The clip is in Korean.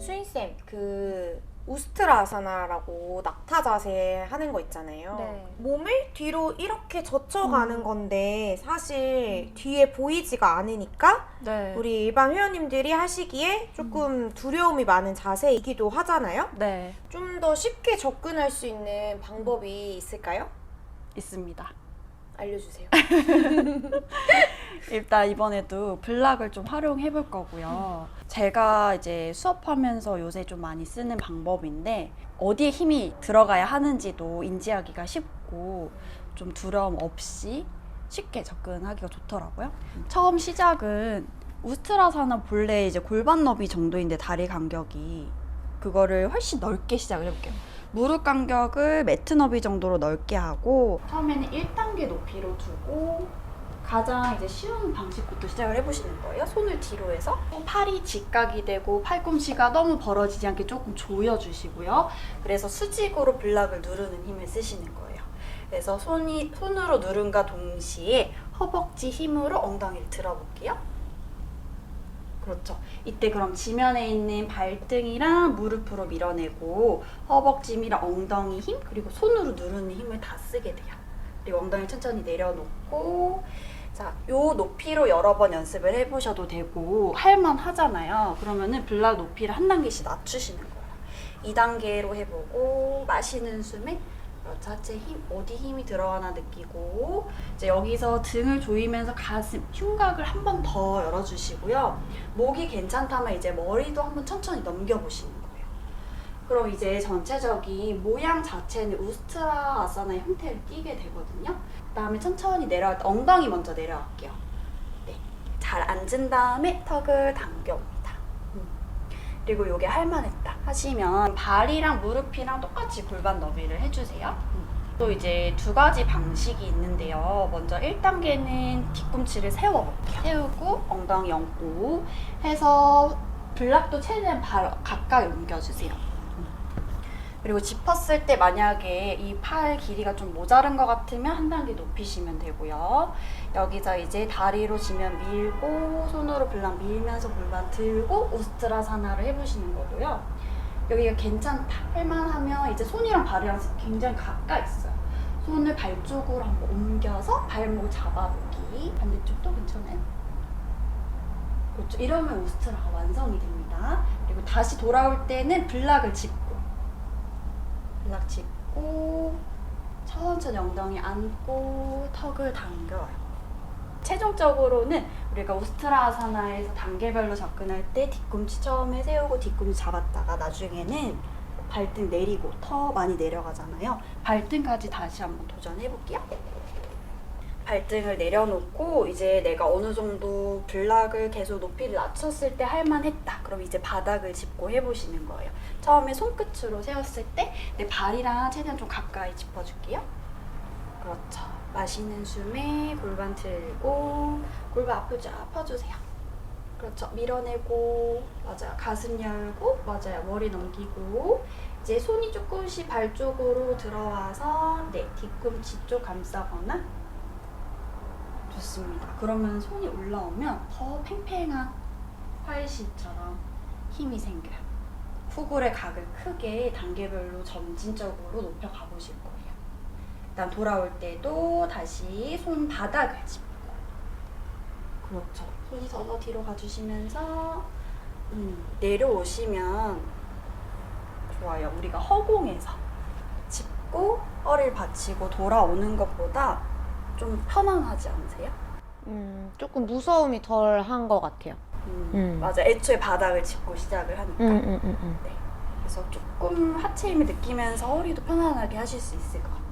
수인쌤, 그 우스트라사나라고 낙타 자세 하는 거 있잖아요. 네. 몸을 뒤로 이렇게 젖혀가는 건데 사실 뒤에 보이지가 않으니까 네. 우리 일반 회원님들이 하시기에 조금 두려움이 많은 자세이기도 하잖아요. 네. 좀 더 쉽게 접근할 수 있는 방법이 있을까요? 있습니다. 알려주세요. 일단 이번에도 블락을 좀 활용해 볼 거고요. 제가 이제 수업하면서 요새 좀 많이 쓰는 방법인데 어디에 힘이 들어가야 하는지도 인지하기가 쉽고 좀 두려움 없이 쉽게 접근하기가 좋더라고요. 처음 시작은 우스트라사나 본래 이제 골반 너비 정도인데 다리 간격이 그거를 훨씬 넓게 시작을 해볼게요. 무릎 간격을 매트 너비 정도로 넓게 하고 처음에는 1단계 높이로 두고 가장 이제 쉬운 방식부터 시작을 해보시는 거예요. 손을 뒤로 해서 팔이 직각이 되고 팔꿈치가 너무 벌어지지 않게 조금 조여주시고요. 그래서 수직으로 블락을 누르는 힘을 쓰시는 거예요. 그래서 손이 손으로 누른과 동시에 허벅지 힘으로 엉덩이를 들어볼게요. 그렇죠. 이때 그럼 지면에 있는 발등이랑 무릎으로 밀어내고 허벅지랑 엉덩이 힘 그리고 손으로 누르는 힘을 다 쓰게 돼요. 그리고 엉덩이 천천히 내려놓고 자, 요 높이로 여러 번 연습을 해보셔도 되고 할만 하잖아요. 그러면은 블락 높이를 한 단계씩 낮추시는 거예요. 2단계로 해보고 마시는 숨에. 하체 힘 어디 힘이 들어가나 느끼고 이제 여기서 등을 조이면서 가슴 흉곽을 한 번 더 열어주시고요. 목이 괜찮다면 이제 머리도 한번 천천히 넘겨보시는 거예요. 그럼 이제 전체적인 모양 자체는 우스트라 아사나의 형태를 띠게 되거든요. 그 다음에 천천히 내려갈 때 엉덩이 먼저 내려갈게요. 네, 잘 앉은 다음에 턱을 당겨옵니다. 음. 그리고 요게 할만했다 하시면 발이랑 무릎이랑 똑같이 골반 너비를 해주세요. 음. 또 이제 두 가지 방식이 있는데요. 먼저 1단계는 뒤꿈치를 세워볼게요. 세우고 엉덩이 얹고 해서 블락도 최대한 발 가까이 옮겨주세요. 그리고 짚었을 때 만약에 이 팔 길이가 좀 모자른 것 같으면 한 단계 높이시면 되고요. 여기서 이제 다리로 지면 밀고 손으로 블락 밀면서 골반 들고 우스트라사나를 해보시는 거고요. 여기가 괜찮다 할만 하면 이제 손이랑 발이랑 굉장히 가까이 있어요. 손을 발 쪽으로 한번 옮겨서 발목을 잡아보기. 반대쪽도 괜찮아요. 그렇죠. 이러면 우스트라가 완성이 됩니다. 그리고 다시 돌아올 때는 블락을 짚고 블락 짚고 천천히 엉덩이 안고 턱을 당겨요. 최종적으로는 우리가 우스트라아사나에서 단계별로 접근할 때 뒤꿈치 처음에 세우고 뒤꿈치 잡았다가 나중에는 발등 내리고 더 많이 내려가잖아요. 발등까지 다시 한번 도전해 볼게요. 발등을 내려놓고 이제 내가 어느 정도 블락을 계속 높이를 낮췄을 때 할만했다. 그럼 이제 바닥을 짚고 해보시는 거예요. 처음에 손끝으로 세웠을 때 내 발이랑 최대한 좀 가까이 짚어줄게요. 그렇죠. 마시는 숨에 골반 들고 골반 앞을 쫙 펴주세요. 그렇죠. 밀어내고 맞아요. 가슴 열고 맞아요. 머리 넘기고 이제 손이 조금씩 발 쪽으로 들어와서 네 뒤꿈치 쪽 감싸거나 좋습니다. 그러면 손이 올라오면 더 팽팽한 활시처럼 힘이 생겨요. 후굴의 각을 크게 단계별로 점진적으로 높여 가 보실 거예요. 일단 돌아올 때도 다시 손 바닥을 짚고 그렇죠. 손이 서서 뒤로 가주시면서 음, 내려오시면 좋아요. 우리가 허공에서 짚고 허리를 받치고 돌아오는 것보다 좀 편안하지 않으세요? 음, 조금 무서움이 덜한 것 같아요. 음, 음. 맞아. 애초에 바닥을 짚고 시작을 하니까. 음, 음, 음, 음. 그래서 조금 하체 힘을 느끼면서 허리도 편안하게 하실 수 있을 것 같아요.